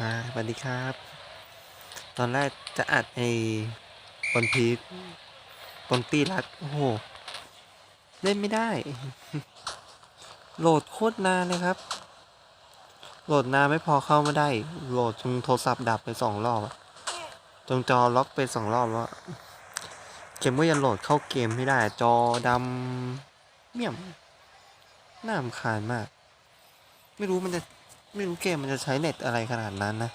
มาสวัสดีครับ ตอนแรกจะอัดไอ้บนพีทบนตีรัด โอ้โห เล่นไม่ได้ โหลดโคตรนานเลยครับ โหลดนานไม่พอเข้าไม่ได้ โหลดจนโทรศัพท์ดับไปสองรอบจนจอล็อกไปสองรอบแล้วเกมก็ยังโหลดเข้าเกมไม่ได้ จอดำเมี่ยมน่ารำคาญมาก ไม่รู้มันจะ ไม่รู้เกมมันจะใช้เน็ตอะไรขนาดนั้นนะ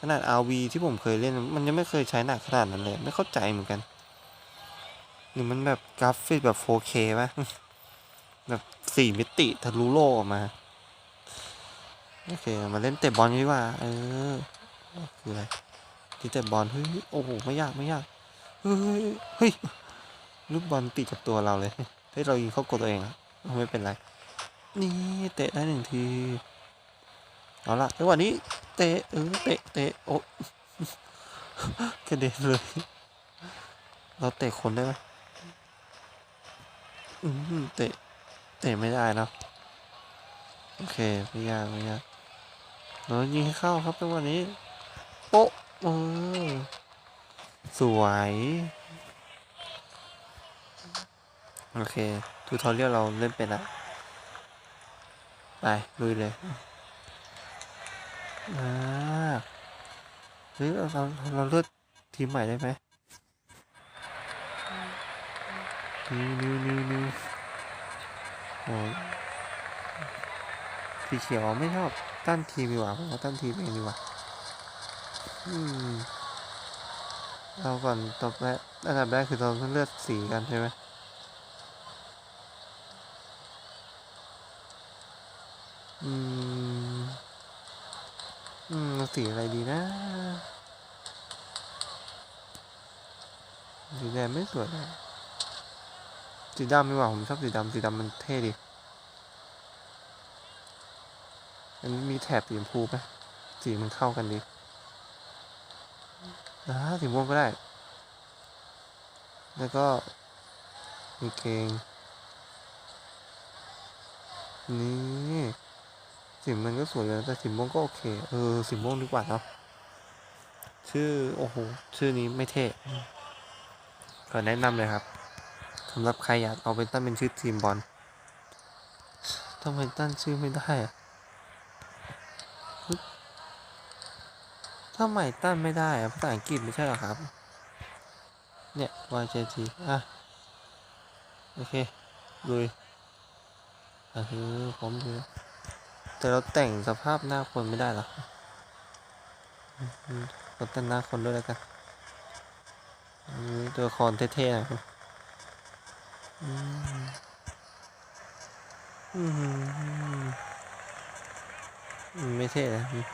ขนาด RV ที่ผมเคยเล่น มันยังไม่เคยใช้หนักขนาดนั้นเลย ไม่เข้าใจเหมือนกันหรือมันแบบกราฟิกแบบ 4K ปะแบบสี่มิติทะลุโลกออกมา โอเค มาเล่นเตะบอลดีกว่า เออ คืออะไรที่เตะบอล เฮ้ย โอ้โห ไม่ยากไม่ยาก เฮ้ย เฮ้ย ลูกบอลติดกับตัวเราเลย เฮ้ย เรายิงเข้ากดตัวเองอะไม่เป็นไร นี่เตะได้หนึ่งที เอาละจังหวะนี้เตะเออเตะเตะโอ้กระเด็นเลย เราเตะคนได้ไหมอืมเตะ เตะไม่ได้นะโอเคไม่ยากไม่ยากเรายิงให้เข้าครับจังหวะนี้โป๊ะเออสวยโอเคทูทอเรียลเราเล่นเป็นละไปลุยเลย อ่าเฮ้ยเราเราเราเลือกทีมใหม่ได้ไหมนิวนิวนิวนิวโอ้ยสีเขียวไม่ชอบตั้นทีมดีกว่าผมว่าตั้นทีมเองดีกว่าอืมเราก่อนตบแรกอันดับแรกคือเราต้องเลือกสีกันใช่ไหมอืมอืมเอา สีอะไรดีนะสีแดงไม่สวยเลยสีดำดีกว่าผมชอบสีดำสีดำมันเท่ดีอันนี้มีแถบสีชมพูไหมสีมันเข้ากันดีนะสีม่วงก็ได้ แล้วก็กางเกงนี่ สีมันก็สวยเลยแต่สีม่วงก็โอเค เออสีม่วงดีกว่าเนาะชื่อโอ้โหชื่อนี้ไม่เท่ขอแนะนำเลยครับสำหรับใครอยากเอาไปตั้งเป็นชื่อทีมบอลทำไมตั้งชื่อไม่ได้อะทำไมตั้งไม่ได้อะภาษาอังกฤษไม่ใช่หรอครับ เนี่ย YJT อะ โอเคลุยอะคือผมดู แต่เราแต่งสภาพหน้าคนไม่ได้หรอเราแต่งหน้าคนด้วยแล้วกันตัวละครเท่ๆนะครับอืมอืมอืมไม่เท่นะอืม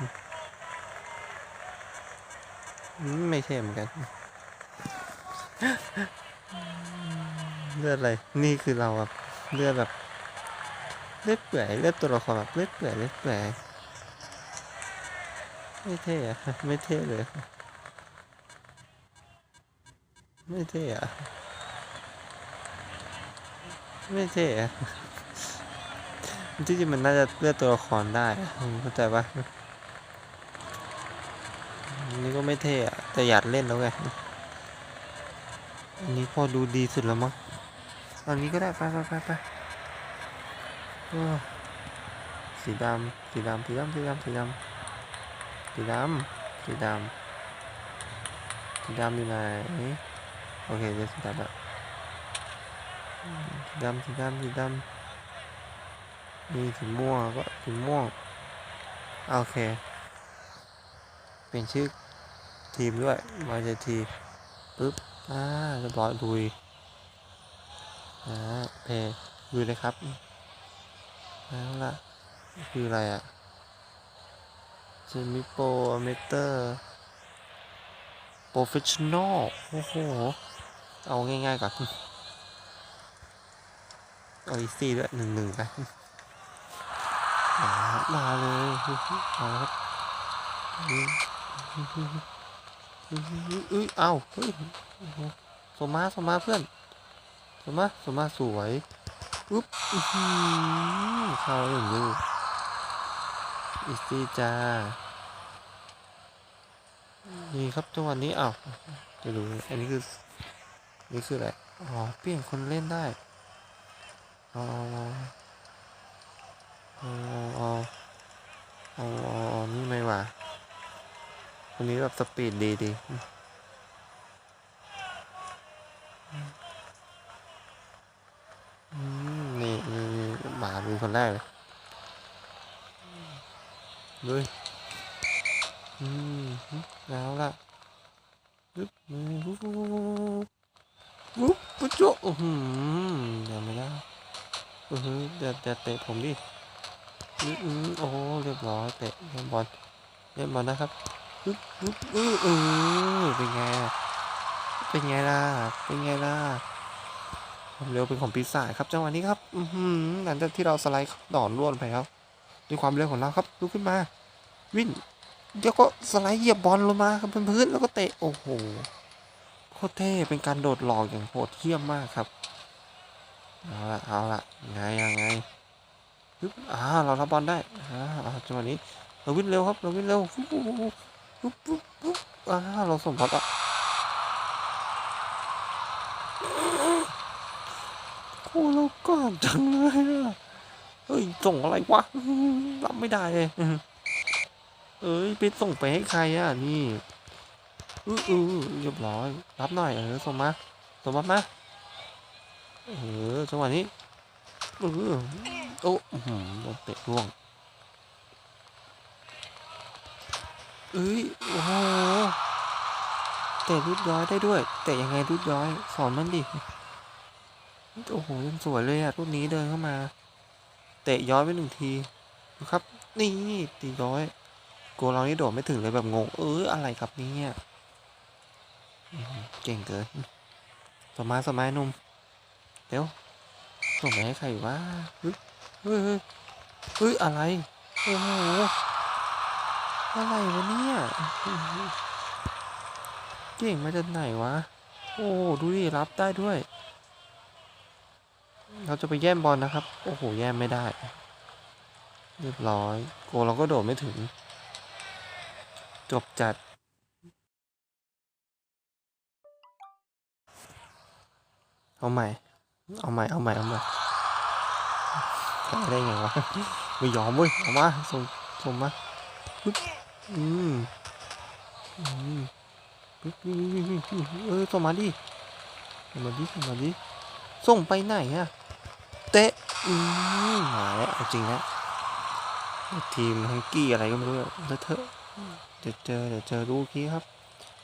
อืมไม่เท่เหมือนกัน เลือดอะไร นี่คือเราแบบเลือดแบบ เลือดเปื่อยเลือดตัวละครแบบเลือดเปื่อยเลือดเปื่อยไม่เท่อะไม่เท่เลยไม่เท่อะไม่เท่อะที่จริงมันน่าจะเลือกตัวละครได้เข้าใจปะอันนี้ก็ไม่เท่อะแต่อยากเล่นแล้วไงอันนี้พอดูดีสุดแล้วมั้งอันนี้ก็ได้ไปไปไปไป สีดำสีดำสีดำสีดำสีดำสีดำสีดำสีดำอยู่ไหนโอเคเดี๋ยวสีดำละสีดำสีดำสีดำมีสีม่วงก็สีม่วงโอเค เปลี่ยนชื่อทีมด้วยมาจะทีปึ๊บอ่าเรียบร้อยลุยอ่าเพย์ลุยเลยครับ เอาละคืออะไรอะเซมิโปรเมเตอร์โปรเฟชชั่นอลโอ้โห เอาง่ายๆก่อนเอาอีซี่ด้วยหนึ่งหนึ่งไปมาเลยมาครับอุ้ยเอ้าเฮ้ยโอ้โหสมาสมมาเพื่อนสมมาสมมาสวย อุ๊บเข้าหนึ่งลูกอีซี่จ้านี่ครับจังหวะนี้อ้าวจะดูอันนี้คือนี่คืออะไรอ๋อเปลี่ยนคนเล่นได้อ๋ออ๋ออ๋ออ๋ออ๋อนี่ไม่ว่าคนนี้แบบสปีดดีดีอืมนี่นี่นี่ หมาเป็นคนแรกเลยเลยอืมแล้วล่ะปึ๊บอืมปุ๊บปุ๊บปุ๊บปุ๊บปุ๊บปุ๊บอือหือเดี๋ยวไม่ได้อือหือเดี๋ยวจะเตะผมดิอืออือโอ้เรียบร้อยเตะเล่นบอลเล่นบอลนะครับปึ๊บปึ๊บเออเออเป็นไงเป็นไงล่ะเป็นไงล่ะ ความเร็วเป็นของปีศาจครับจังหวะนี้ครับอืหลังจากที่เราสไลด์ดอนร่วนไปครับด้วยความเร็วของเราครับลุกขึ้นมา วิ่งแล้วก็สไลด์เหยียบบอลลงมาครับบนพื้นแล้วก็เตะโอ้โหโคตรเท่เป็นการโดดหลอกอย่างโหดเหี้ยมมากครับเอาละเอาละไงยังไงปึ๊บอ่าเรารับบอลได้อ่าจังหวะนี้เราวิ่งเร็วครับเราวิ่งเร็วปุ๊บปุ๊บปุ๊บปุ๊บปุ๊บอ่าเราส่งบอลอะ โอ้เราก่อนจังเลยอะเฮ้ย ส่งอะไรวะรับไม่ได้เลยเอ้ยไปส่งไปให้ใครอะนี่อืออือเรียบร้อย รับหน่อยเออส่งมาส่งมามาเออจังหวะนี้เออโอ้หือโดนเตะร่วงเอ้ยโอ้โหเตะรุดย้อยได้ด้วย เตะยังไงรุดย้อย สอนมันดิ โอ้โหยังสวยเลยอะรุ่นนี้เดินเข้ามา เตะย้อยไปหนึ่งทีดูครับนี่ตีย้อยโกเรานี่โดดไม่ถึงเลยแบบงง เอออะไรครับเนี่ยอื้อหือเก่งเกินสมัยสมัยนุ่มเดี๋ยวส่งไปให้ใครวะเฮ้ยเฮ้ยเฮ้ยอะไรโอ้โหอะไรวะเนี่ยเก่งมาจากไหนวะ โอ้ดูดิรับได้ด้วย เราจะไปแย่มบอลนะครับ โอ้โห แย่มไม่ได้ เรียบร้อย โกเราก็โดดไม่ถึง จบจัด เอาใหม่ เอาใหม่ เอาใหม่ เอาใหม่แพ้ได้ไงวะ ไม่ยอมเว้ย เอามาส่งส่งมาปึ๊บอืมอืมปึ๊บปึ๊บปึ๊บปึ๊บปึ๊บเออส่งมาดิส่งมาดิส่งมาดิส่งไปไหนอะ เตะอืมหายแล้วจริงแล้วทีมฮังกี้อะไรก็ไม่รู้อะเลอะเทอะเดี๋ยวเจอเดี๋ยวเจอรูกี้ครับ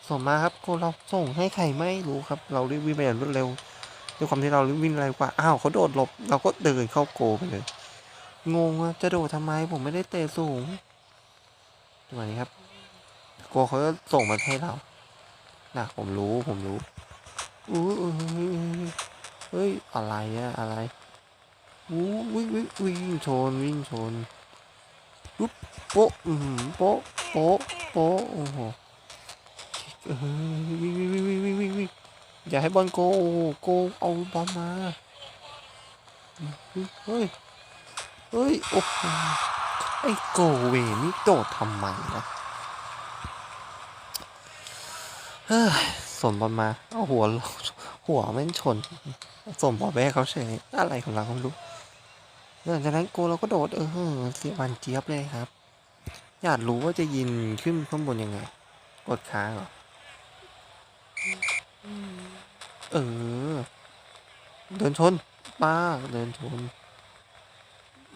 ส่งมาครับก็เราส่งให้ใครไม่รู้ครับ เรารีบวิ่งไปอย่างรวดเร็วด้วยความที่เรารีบวิ่งเร็วกว่าอ้าวเขาโดดหลบ เราก็เดินเข้าโกไปเลย งงอะจะโดดทำไมผมไม่ได้เตะสูงจังหวะนี้ครับโกเขาจะส่งมาให้เราน่ะผมรู้ผมรู้อู้อู้เฮ้ยอะไรอะอะไร อู้วิ่งวิ่งวิ่งชนวิ่งชนปุ๊บโป๊ะอือหือโป๊ะโป๊ะโป๊ะโอ้โหเออวิ่งวิ่งวิ่งวิ่งวิ่งวิ่งอย่าให้บอลโกโอ้โหโกเอาบอลมาเฮ้ยเฮ้ยโอ้โหไอ้โกเวนี่โดดทำไมนะเฮ้ยส่งบอลมาเอาหัวหัวแม่งชนส่งบอลไปให้เขาเฉยอะไรของเราไม่รู้ หลังจากนั้นโกเราก็โดดเออเสียบันเจี๊ยบเลยครับ อยากรู้ว่าจะยินขึ้นข้างบนยังไง กดค้างเหรอเออ เดินชนป้าเดินชน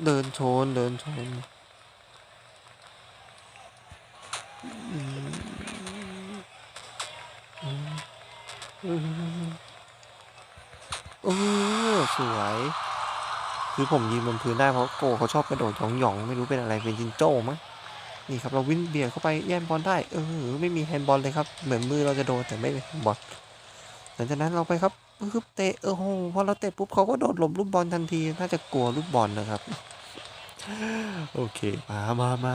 เดินชน เดินชนอือืมอืมเออสวย คือผมยืนบนพื้นได้เพราะโกเขาชอบกระโดดหยองๆไม่รู้เป็นอะไรเป็นจิงโจ้มั้งนี่ครับเราวิ่งเบียดเข้าไปแย่งบอลได้เออไม่มีแฮนด์บอลเลยครับ เหมือนมือเราจะโดนแต่ไม่เป็นแฮนด์บอลหลังจากนั้นเราไปครับปึ๊บเตะเออโหพอเราเตะปุ๊บเขาก็โดดหลบลูกบอลทันทีน่าจะกลัวลูกบอลนะครับโอเคมามามา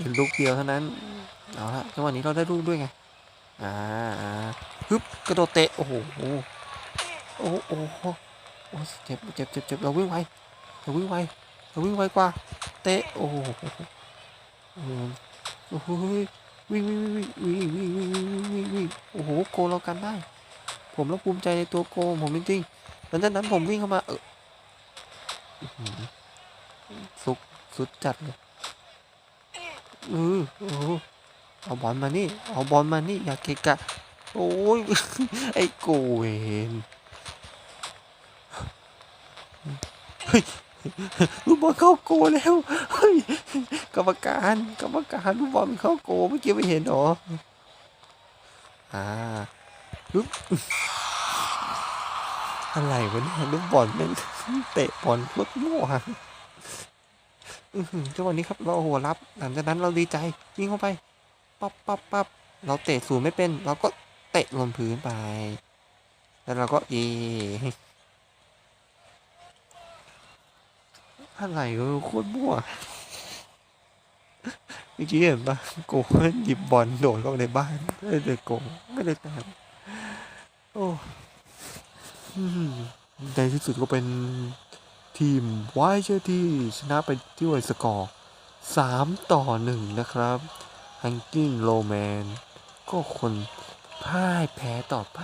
เป็นลูกเดียวเท่านั้นเอาละจังหวะนี้เราได้ลูกด้วยไงอ่าอ่าปึ๊บกระโดดเตะโอ้โหโอ้โห โอ้เจ็บเจ็บเจ็บเจ็บเราวิ่งไวเราวิ่งไวเราวิ่งไวกว่า เตะ โอ้โหโอ้โหวิ่งวิ่งวิ่งวิ่งวิ่งวิ่งวิ่งวิ่งวิ่งโอ้โหโกเรากันได้ ผมแล้วภูมิใจในตัวโกผมจริงๆหลังจากนั้นผมวิ่งเข้ามาเออสุกสุดจัดเลยเออโอ้เอาบอลมานี่ เอาบอลมานี่ อย่าเกะกะ โอ้ย ไอ้โกเวนเฮ้ย ลูกบอลเข้าโกแล้วเฮ้ยกรรมการกรรมการลูกบอลมันเข้าโกเมื่อกี้ไม่เห็นหรออ่าปึ๊บอะไรวะเนี่ยลูกบอลแม่งเตะบอลโคตรมั่วอื้อหือจังหวะนี้ครับเราโอ้โหรับ หลังจากนั้นเราดีใจวิ่งเข้าไปปั๊บปั๊บปั๊บเราเตะศูนย์ไม่เป็น เราก็เตะลงพื้นไป แล้วเราก็เอ อะไรวะโคตรมั่วเมื่อกี้เห็นปะโกหยิบบอลโดดเข้าไปในบ้านไม่ได้โกงไม่ได้แต้มโอ้ในที่สุดก็เป็นทีมไวเชอร์ที่ชนะไปด้วยสกอร์สามต่อหนึ่งนะครับฮังกิ้งโรแมน ก็คนพ่ายแพ้ต่อไป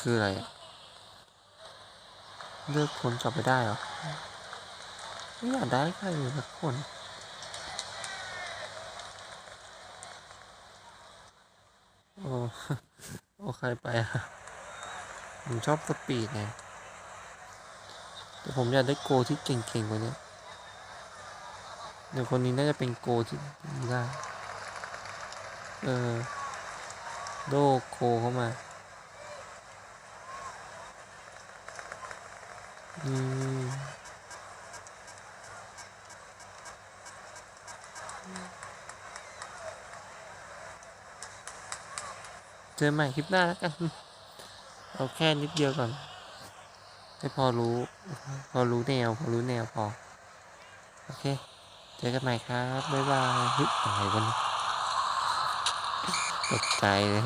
คืออะไรอะ เลือกคนกลับไปได้เหรอ ไม่อยากได้ใครเลยสักคนโอ้โอใครไปอะผมชอบสปีดไงแต่ผมอยากได้โกที่เก่งๆกว่านี้เดี๋ยวคนนี้น่าจะเป็นโกที่ได้ เออ โดโกเข้ามา อืมเจอใหม่คลิปหน้าแล้วกัน เอาแค่นิดเดียวก่อน ให้พอรู้ พอรู้แนว พอรู้แนวพอ โอเค เจอกันใหม่ครับ บ๊ายบายฮ้ยอะไรวะเนี่ยตกใจเลย